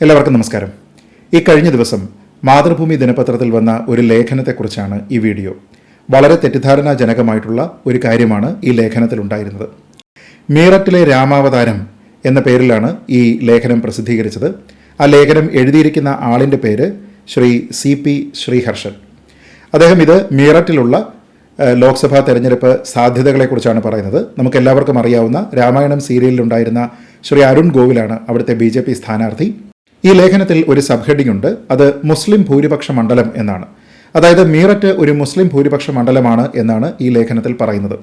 എല്ലാവർക്കും നമസ്കാരം. ഈ കഴിഞ്ഞ ദിവസം മാതൃഭൂമി ദിനപത്രത്തിൽ വന്ന ഒരു ലേഖനത്തെക്കുറിച്ചാണ് ഈ വീഡിയോ. വളരെ തെറ്റിദ്ധാരണാജനകമായിട്ടുള്ള ഒരു കാര്യമാണ് ഈ ലേഖനത്തിൽ ഉണ്ടായിരുന്നത് മീററ്റിലെ രാമാവതാരം എന്ന പേരിലാണ് ഈ ലേഖനം പ്രസിദ്ധീകരിച്ചത്. ആ ലേഖനം എഴുതിയിരിക്കുന്ന ആളിന്റെ പേര് ശ്രീ സി പി ശ്രീഹർഷൻ. അദ്ദേഹം ഇത് മീററ്റിലുള്ള ലോക്സഭാ തെരഞ്ഞെടുപ്പ് സാധ്യതകളെക്കുറിച്ചാണ് പറയുന്നത്. നമുക്ക് എല്ലാവർക്കും അറിയാവുന്ന രാമായണം സീരിയലിലുണ്ടായിരുന്ന ശ്രീ അരുൺ ഗോവിലാണ് അവിടുത്തെ ബി ജെ പി സ്ഥാനാർത്ഥി. ഈ ലേഖനത്തിൽ ഒരു സബ് ഹെഡിംഗ് ഉണ്ട് അത് മുസ്ലിം ഭൂരിപക്ഷ മണ്ഡലം എന്നാണ്. അതായത് മീററ്റ് ഒരു മുസ്ലിം ഭൂരിപക്ഷ മണ്ഡലമാണ് എന്നാണ് ഈ ലേഖനത്തിൽ പറയുന്നത്.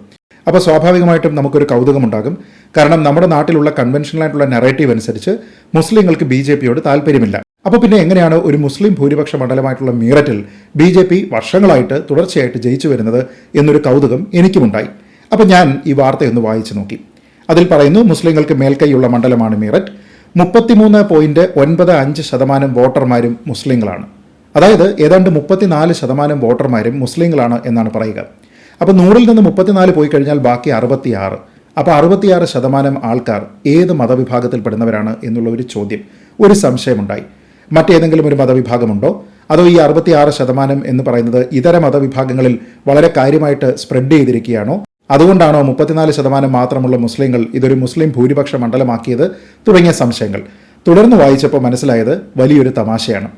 അപ്പോൾ സ്വാഭാവികമായിട്ടും നമുക്കൊരു കൗതുകമുണ്ടാകും. കാരണം നമ്മുടെ നാട്ടിലുള്ള കൺവെൻഷനലായിട്ടുള്ള നെറേറ്റീവ് അനുസരിച്ച് മുസ്ലിങ്ങൾക്ക് ബി ജെ പിയോട് താല്പര്യമില്ല. അപ്പോൾ പിന്നെ എങ്ങനെയാണ് ഒരു മുസ്ലിം ഭൂരിപക്ഷ മണ്ഡലമായിട്ടുള്ള മീററ്റിൽ ബി ജെ പി വർഷങ്ങളായിട്ട് തുടർച്ചയായിട്ട് ജയിച്ചു വരുന്നത് എന്നൊരു കൗതുകം എനിക്കുമുണ്ടായി. അപ്പോൾ ഞാൻ ഈ വാർത്തയൊന്ന് വായിച്ചു നോക്കി. അതിൽ പറയുന്നു മുസ്ലിങ്ങൾക്ക് മേൽക്കൈയുള്ള മണ്ഡലമാണ് മീററ്റ്. മുപ്പത്തിമൂന്ന് പോയിന്റ് ഒൻപത് അഞ്ച് ശതമാനം വോട്ടർമാരും മുസ്ലിങ്ങളാണ്. അതായത് ഏതാണ്ട് മുപ്പത്തിനാല് ശതമാനം വോട്ടർമാരും മുസ്ലിങ്ങളാണ് എന്നാണ് പറയുക. അപ്പോൾ നൂറിൽ നിന്ന് മുപ്പത്തിനാല് പോയി കഴിഞ്ഞാൽ ബാക്കി അറുപത്തിയാറ്. അപ്പോൾ അറുപത്തിയാറ് ശതമാനം ആൾക്കാർ ഏത് മതവിഭാഗത്തിൽപ്പെടുന്നവരാണ് എന്നുള്ള ഒരു ചോദ്യം ഒരു സംശയമുണ്ടായി. മറ്റേതെങ്കിലും ഒരു മതവിഭാഗമുണ്ടോ? അതോ ഈ അറുപത്തിയാറ് ശതമാനം എന്ന് പറയുന്നത് ഇതര മതവിഭാഗങ്ങളിൽ വളരെ കാര്യമായിട്ട് സ്പ്രെഡ് ചെയ്തിരിക്കുകയാണോ? അതുകൊണ്ടാണോ മുപ്പത്തിനാല് ശതമാനം മാത്രമുള്ള മുസ്ലിങ്ങൾ ഇതൊരു മുസ്ലിം ഭൂരിപക്ഷ മണ്ഡലമാക്കിയത് തുടങ്ങിയ സംശയങ്ങൾ. തുടർന്ന് വായിച്ചപ്പോൾ മനസ്സിലായത് വലിയൊരു തമാശയാണ്.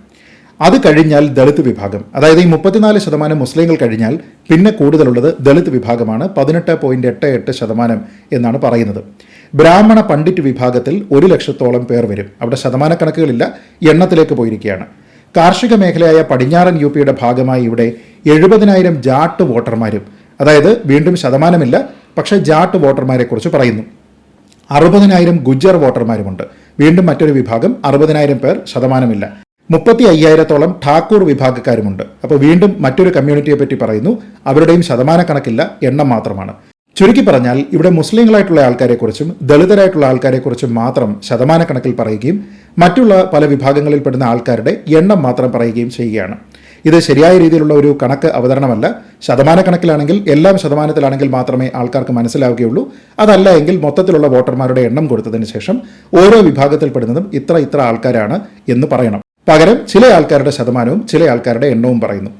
അത് കഴിഞ്ഞാൽ ദളിത് വിഭാഗം. അതായത് ഈ മുപ്പത്തിനാല് ശതമാനം മുസ്ലിങ്ങൾ കഴിഞ്ഞാൽ പിന്നെ കൂടുതലുള്ളത് ദളിത് വിഭാഗമാണ്. പതിനെട്ട് പോയിന്റ് എട്ട് എട്ട് ശതമാനം എന്നാണ് പറയുന്നത്. ബ്രാഹ്മണ പണ്ഡിറ്റ് വിഭാഗത്തിൽ ഒരു ലക്ഷത്തോളം പേർ വരും. അവിടെ ശതമാനക്കണക്കുകളില്ല എണ്ണത്തിലേക്ക് പോയിരിക്കുകയാണ്. കാർഷിക മേഖലയായ പടിഞ്ഞാറൻ യു പിയുടെ ഭാഗമായി ഇവിടെ എഴുപതിനായിരം ജാട്ട് വോട്ടർമാരും അതായത് വീണ്ടും ശതമാനമില്ല പക്ഷേ ജാട്ട് വോട്ടർമാരെക്കുറിച്ച് പറയുന്നു. അറുപതിനായിരം ഗുജ്ജർ വോട്ടർമാരുമുണ്ട്. വീണ്ടും മറ്റൊരു വിഭാഗം അറുപതിനായിരം പേർ ശതമാനമില്ല. മുപ്പത്തി അയ്യായിരത്തോളം ഠാക്കൂർ വിഭാഗക്കാരുമുണ്ട്. അപ്പോൾ വീണ്ടും മറ്റൊരു കമ്മ്യൂണിറ്റിയെ പറ്റി പറയുന്നു അവരുടെയും ശതമാന കണക്കില്ല എണ്ണം മാത്രമാണ്. ചുരുക്കി പറഞ്ഞാൽ ഇവിടെ മുസ്ലിങ്ങളായിട്ടുള്ള ആൾക്കാരെക്കുറിച്ചും ദളിതരായിട്ടുള്ള ആൾക്കാരെക്കുറിച്ചും മാത്രം ശതമാന കണക്കിൽ പറയുകയും മറ്റുള്ള പല വിഭാഗങ്ങളിൽപ്പെടുന്ന ആൾക്കാരുടെ എണ്ണം മാത്രം പറയുകയും ചെയ്യുകയാണ്. ഇത് ശരിയായ രീതിയിലുള്ള ഒരു കണക്ക് അവതരണമല്ല. ശതമാന കണക്കിലാണെങ്കിൽ എല്ലാം ശതമാനത്തിലാണെങ്കിൽ മാത്രമേ ആൾക്കാർക്ക് മനസ്സിലാവുകയുള്ളൂ. അതല്ല എങ്കിൽ മൊത്തത്തിലുള്ള വോട്ടർമാരുടെ എണ്ണം കൊടുത്തതിന് ശേഷം ഓരോ വിഭാഗത്തിൽപ്പെടുന്നതും ഇത്ര ഇത്ര ആൾക്കാരാണ് എന്ന് പറയണം. പകരം ചില ആൾക്കാരുടെ ശതമാനവും ചില ആൾക്കാരുടെ എണ്ണവും പറയുന്നു.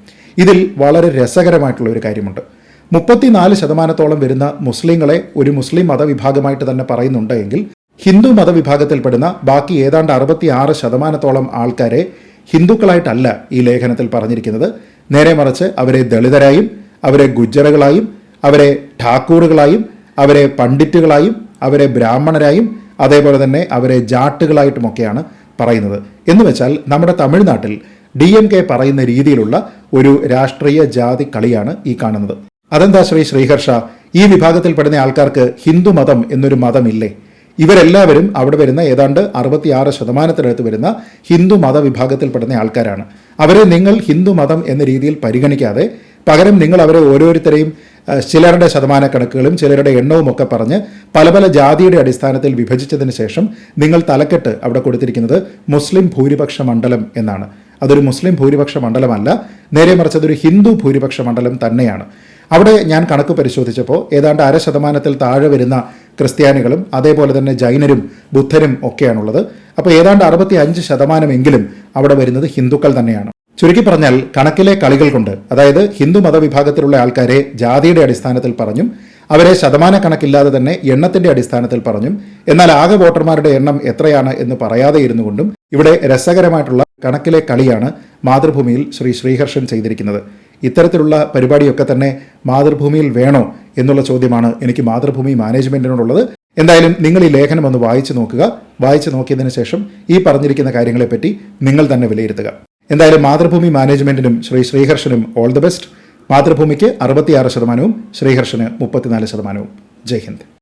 ഇതിൽ വളരെ രസകരമായിട്ടുള്ള ഒരു കാര്യമുണ്ട്. മുപ്പത്തിനാല് ശതമാനത്തോളം വരുന്ന മുസ്ലിങ്ങളെ ഒരു മുസ്ലിം മതവിഭാഗമായിട്ട് തന്നെ പറയുന്നുണ്ടെങ്കിൽ ഹിന്ദു മതവിഭാഗത്തിൽപ്പെടുന്ന ബാക്കി ഏതാണ്ട് അറുപത്തി ആറ് ശതമാനത്തോളം ആൾക്കാരെ ഹിന്ദുക്കളായിട്ടല്ല ഈ ലേഖനത്തിൽ പറഞ്ഞിരിക്കുന്നത്. നേരെ മറിച്ച് അവരെ ദളിതരായും അവരെ ഗുജ്ജറുകളായും അവരെ ഠാക്കൂറുകളായും അവരെ പണ്ഡിറ്റുകളായും അവരെ ബ്രാഹ്മണരായും അതേപോലെ തന്നെ അവരെ ജാട്ടുകളായിട്ടുമൊക്കെയാണ് പറയുന്നത്. എന്ന് വെച്ചാൽ നമ്മുടെ തമിഴ്നാട്ടിൽ ഡി എം കെ പറയുന്ന രീതിയിലുള്ള ഒരു രാഷ്ട്രീയ ജാതി കളിയാണ് ഈ കാണുന്നത്. അതെന്താ ശ്രീ ശ്രീഹർഷ? ഈ വിഭാഗത്തിൽപ്പെടുന്ന ആൾക്കാർക്ക് ഹിന്ദു മതം എന്നൊരു മതമില്ലേ? ഇവരെല്ലാവരും അവിടെ വരുന്ന ഏതാണ്ട് അറുപത്തിയാറ് ശതമാനത്തിനടുത്ത് വരുന്ന ഹിന്ദു മത മതവിഭാഗത്തിൽപ്പെടുന്ന ആൾക്കാരാണ്. അവരെ നിങ്ങൾ ഹിന്ദു മതം എന്ന രീതിയിൽ പരിഗണിക്കാതെ പകരം നിങ്ങൾ അവരെ ഓരോരുത്തരെയും ചിലരുടെ ശതമാന കണക്കുകളും ചിലരുടെ എണ്ണവും ഒക്കെ പറഞ്ഞ് പല പല ജാതിയുടെ അടിസ്ഥാനത്തിൽ വിഭജിച്ചതിന് ശേഷം നിങ്ങൾ തലക്കെട്ട് അവിടെ കൊടുത്തിരിക്കുന്നത് മുസ്ലിം ഭൂരിപക്ഷ മണ്ഡലം എന്നാണ്. അതൊരു മുസ്ലിം ഭൂരിപക്ഷ മണ്ഡലമല്ല നേരെ മറിച്ച് അതൊരു ഹിന്ദു ഭൂരിപക്ഷ മണ്ഡലം തന്നെയാണ്. അവിടെ ഞാൻ കണക്ക് പരിശോധിച്ചപ്പോൾ ഏതാണ്ട് അര ശതമാനത്തിൽ താഴെ വരുന്ന ക്രിസ്ത്യാനികളും അതേപോലെ തന്നെ ജൈനരും ബുദ്ധരും ഒക്കെയാണുള്ളത്. അപ്പോൾ ഏതാണ്ട് അറുപത്തി അഞ്ച് ശതമാനമെങ്കിലും അവിടെ വരുന്നത് ഹിന്ദുക്കൾ തന്നെയാണ്. ചുരുക്കി പറഞ്ഞാൽ കണക്കിലെ കളികൾ കൊണ്ട് അതായത് ഹിന്ദു മതവിഭാഗത്തിലുള്ള ആൾക്കാരെ ജാതിയുടെ അടിസ്ഥാനത്തിൽ പറഞ്ഞും അവരെ ശതമാന കണക്കില്ലാതെ തന്നെ എണ്ണത്തിന്റെ അടിസ്ഥാനത്തിൽ പറഞ്ഞും എന്നാൽ ആകെ വോട്ടർമാരുടെ എണ്ണം എത്രയാണ് എന്ന് പറയാതെ ഇരുന്നുകൊണ്ടും ഇവിടെ രസകരമായിട്ടുള്ള കണക്കിലെ കളിയാണ് മാതൃഭൂമിയിൽ ശ്രീ ശ്രീഹർഷൻ ചെയ്തിരിക്കുന്നത്. ഇത്തരത്തിലുള്ള പരിപാടിയൊക്കെ തന്നെ മാതൃഭൂമിയിൽ വേണോ എന്നുള്ള ചോദ്യമാണ് എനിക്ക് മാതൃഭൂമി മാനേജ്മെന്റിനോടുള്ളത്. എന്തായാലും നിങ്ങൾ ഈ ലേഖനം ഒന്ന് വായിച്ചു നോക്കുക. വായിച്ചു നോക്കിയതിനു ശേഷം ഈ പറഞ്ഞിരിക്കുന്ന കാര്യങ്ങളെപ്പറ്റി നിങ്ങൾ തന്നെ വിലയിരുത്തുക. എന്തായാലും മാതൃഭൂമി മാനേജ്മെന്റിനും ശ്രീ ശ്രീഹർഷനും ഓൾ ദി ബെസ്റ്റ് മാതൃഭൂമിക്ക് അറുപത്തിയാറ് ശതമാനവും ശ്രീഹർഷന് മുപ്പത്തിനാല് ശതമാനവും. ജയ് ഹിന്ദ്.